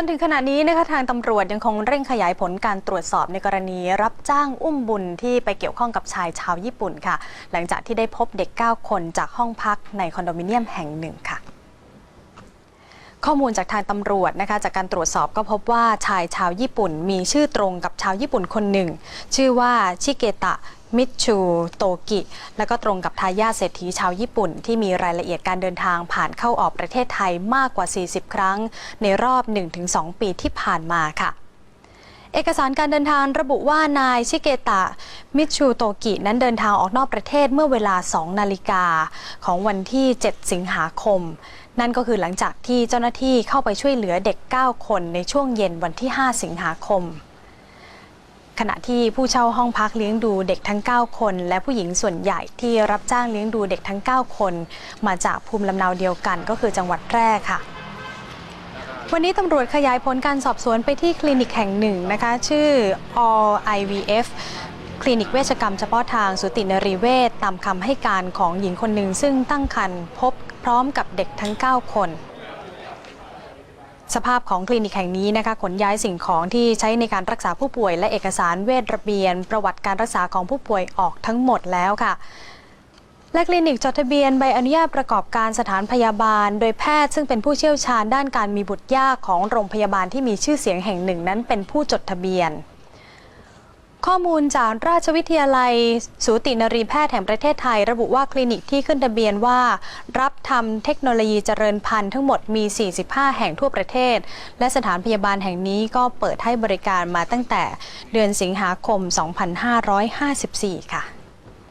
จนถึงขณะนี้นะคะทางตำรวจยังคงเร่งขยายผลการตรวจสอบในกรณีรับจ้างอุ้มบุญที่ไปเกี่ยวข้องกับชายชาวญี่ปุ่นค่ะ หลังจากที่ได้พบเด็ก 9 คนจากห้องพักในคอนโดมิเนียมแห่งหนึ่งค่ะข้อมูลจากทางตำรวจนะคะจากการตรวจสอบก็พบว่าชายชาวญี่ปุ่น มีชื่อตรงกับชาวญี่ปุ่นคนหนึ่ง ชื่อว่าชิเกตะ มิชูโตกิ และก็ตรงกับทายาทเศรษฐีชาวญี่ปุ่น ที่มีรายละเอียดการเดินทางผ่านเข้าออกประเทศไทยมากกว่า 40 ครั้ง ในรอบ 1-2 ปีที่ผ่านมาค่ะเอกสารการเดินทางระบุว่านายชิเกตะ มิชูโตกินั้นเดินทางออกนอกประเทศเมื่อเวลา 2 นาฬิกา ของวันที่ 7 สิงหาคม นั่นก็คือหลังจากที่เจ้าหน้าที่เข้าไปช่วยเหลือเด็ก 9 คนในช่วงเย็นวันที่ 5 สิงหาคม ขณะที่ผู้เช่าห้องพักเลี้ยงดูเด็กทั้ง 9 คน และผู้หญิงส่วนใหญ่ที่รับจ้างเลี้ยงดูเด็กทั้ง 9 คน มาจากภูมิลำเนาเดียวกันก็คือจังหวัดแพร่ค่ะวันนี้ตำรวจขยายผลการสอบสวนไปที่คลินิกแห่งหนึ่งนะคะ ชื่อ All IVF คลินิกเวชกรรมเฉพาะทางสุตินรีเวชตามคำให้การของหญิงคนหนึ่งซึ่งตั้งครรภ์พบพร้อมกับเด็กทั้ง 9 คน สภาพของคลินิกแห่งนี้นะคะขนย้ายสิ่งของที่ใช้ในการรักษาผู้ป่วย และเอกสารเวชระเบียน ประวัติการรักษาของผู้ป่วยออกทั้งหมดแล้วค่ะและคลินิกจดทะเบียนใบอนุญาตประกอบการสถานพยาบาล โดยแพทย์ซึ่งเป็นผู้เชี่ยวชาญด้านการมีบุตรยากของโรงพยาบาลที่มีชื่อเสียงแห่งหนึ่งนั้นเป็นผู้จดทะเบียน ข้อมูลจากราชวิทยาลัย สูตินรีแพทย์แห่งประเทศไทย ระบุว่าคลินิกที่ขึ้นทะเบียนว่า รับ ทำเทคโนโลยีเจริญพันธุ์ทั้งหมดมี 45 แห่งทั่วประเทศ และสถานพยาบาลแห่งนี้ก็เปิดให้บริการมาตั้งแต่เดือนสิงหาคม 2554 ค่ะ